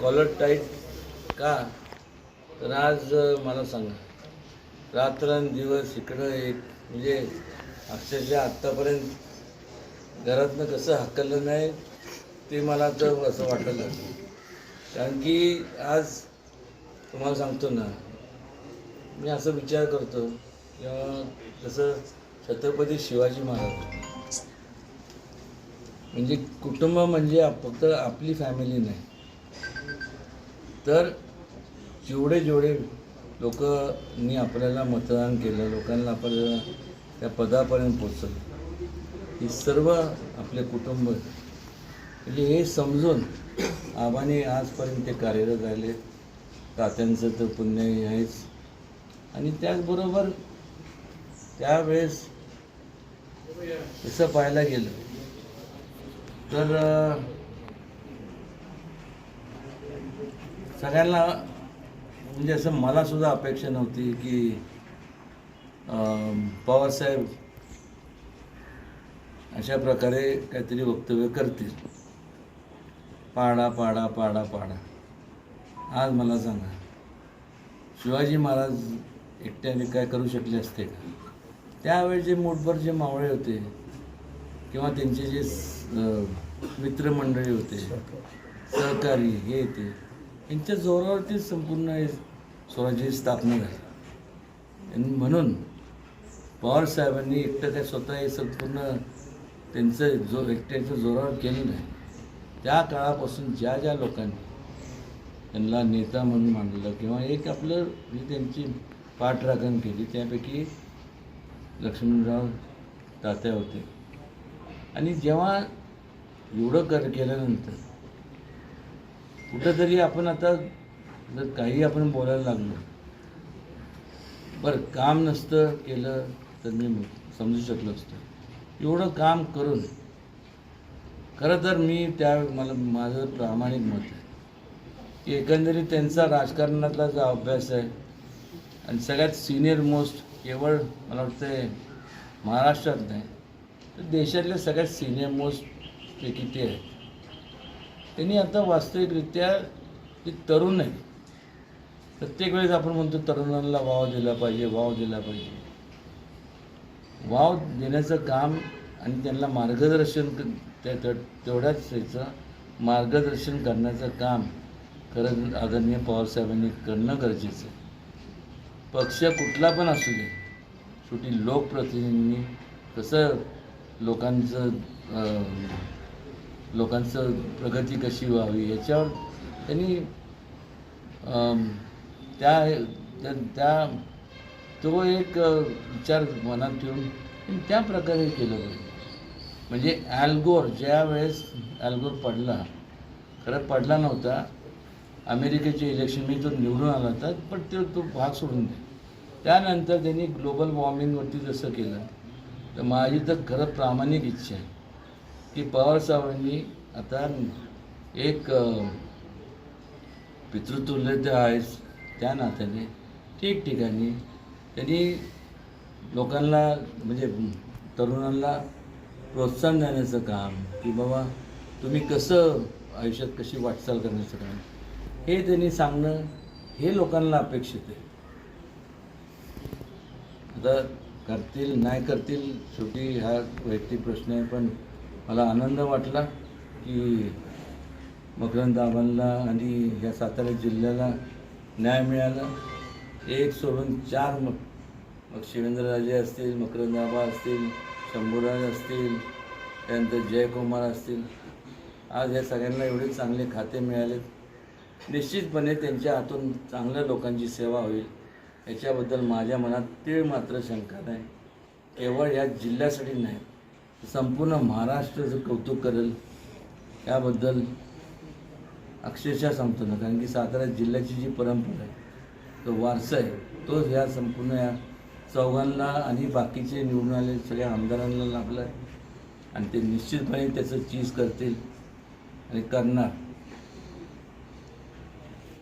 Collar tight का? तर आज मला सांगा. रात्रंदिवस इकडं एक म्हणजे अक्षरशः आत्तापर्यंत घरातनं कसं हकललं नाही ते मला तर असं वाटायला लागलं कारण की आज तुम्हाला सांगतो ना मी असं विचार करतो किंवा जसं छत्रपती शिवाजी महाराज. म्हणजे कुटुंब म्हणजे फक्त आपली फॅमिली नाही. तर जेवढे जेवढे लोकांनी आपल्याला मतदान केलं लोकांना आपल्याला त्या पदापर्यंत पोचलं ही सर्व आपले कुटुंब म्हणजे हे समजून आबाने आजपर्यंत ते कार्यरत राहिले. तात्यांचं तर पुण्य आहेच. आणि त्याचबरोबर त्यावेळेस तसं पाहायला गेलं तर सगळ्यांना म्हणजे असं मलासुद्धा अपेक्षा नव्हती की पवारसाहेब अशा प्रकारे काहीतरी वक्तव्य करतील. पाडा पाडा पाडा पाडा. आज मला सांगा शिवाजी महाराज एकट्याने काय करू शकले असते का? त्यावेळी जे मोठभर जे मावळे होते किंवा त्यांचे जे मित्रमंडळी होते सहकारी हे ते यांच्या जोरावरतीच संपूर्ण हे स्वराज्याची स्थापना झाली. आणि म्हणून पवार साहेबांनी एकटं काय स्वतः हे संपूर्ण त्यांचं जो एकट्याच्या जोरावर केलं नाही. त्या काळापासून ज्या ज्या लोकांनी त्यांना नेता म्हणून मानलं किंवा एक आपलं जी त्यांची पाठराखण केली त्यापैकी लक्ष्मणराव तात्या होते. आणि जेव्हा एवढं कर केल्यानंतर कुठंतरी आपण आता जर काही आपण बोलायला लागलो बरं काम नसतं केलं तर मी समजू शकलो असतो. एवढं काम करून खरं तर मी त्या मला माझं प्रामाणिक मत आहे. की एकंदरीत त्यांचा राजकारणातला जो अभ्यास आहे आणि सगळ्यात सिनियर मोस्ट केवळ मला वाटतं महाराष्ट्रात नाही तर देशातल्या सगळ्यात सिनियर मोस्ट ते ते आहे त्यांनी आता वास्तविकरित्या ते तरुण आहे प्रत्येक वेळेस आपण म्हणतो तरुणांना वाव दिला पाहिजे वाव दिला पाहिजे. वाव देण्याचं काम आणि त्यांना मार्गदर्शन त्या तेवढ्याच त्याचं मार्गदर्शन करण्याचं काम खरं आदरणीय पवारसाहेबांनी करणं गरजेचं आहे. पक्ष कुठला पण असू दे शेवटी लोकप्रतिनिधींनी कसं लोकांचं लोकांचं प्रगती कशी व्हावी याच्यावर त्यांनी त्या त्या- त्या तो एक विचार मनात ठेवून त्या प्रकारे केलं पाहिजे. म्हणजे ॲल्गोर ज्या वेळेस ॲल्गोर पडला खरं पडला नव्हता अमेरिकेचे इलेक्शन मी तो निवडून आला होता पण तो तो भाग सोडून दे त्यानंतर त्यांनी ग्लोबल वॉर्मिंगवरती जसं केलं तर माझी तर खरं प्रामाणिक इच्छा आहे. की पवारसाहेबांनी आता एक पितृतुल्य तर आहेच त्या नात्याने ठिकठिकाणी त्यांनी लोकांना म्हणजे तरुणांना प्रोत्साहन देण्याचं काम की बाबा तुम्ही कसं आयुष्यात कशी वाटचाल करण्याचं काम हे त्यांनी सांगणं हे लोकांना अपेक्षित आहे. आता करतील नाही करतील शेवटी हा वैयक्तिक प्रश्न आहे पण मला आनंद वाटला की मकरंदाबांना आणि या सातारा जिल्ह्याला न्याय मिळाला. एक सोडून चार मग मग शिवेंद्रराजे असतील मकरंदाबा असतील शंभूराज असतील त्यानंतर जयकुमार असतील. आज या सगळ्यांना एवढे चांगले खाते मिळालेत निश्चितपणे त्यांच्या हातून चांगल्या लोकांची सेवा होईल. याच्याबद्दल माझ्या मनात तीळ मात्र शंका नाही. केवळ या जिल्ह्यासाठी नाही संपूर्ण महाराष्ट्राचं कौतुक करेल. याबद्दल अक्षरशः सांगतो ना कारण की सातारा जिल्ह्याची जी परंपरा आहे तो वारसा आहे तोच ह्या संपूर्ण या चौघांना आणि बाकीचे निवडून आले सगळ्या आमदारांना लाभला आहे आणि ते निश्चितपणे त्याचं चीज करतील. आणि करणार.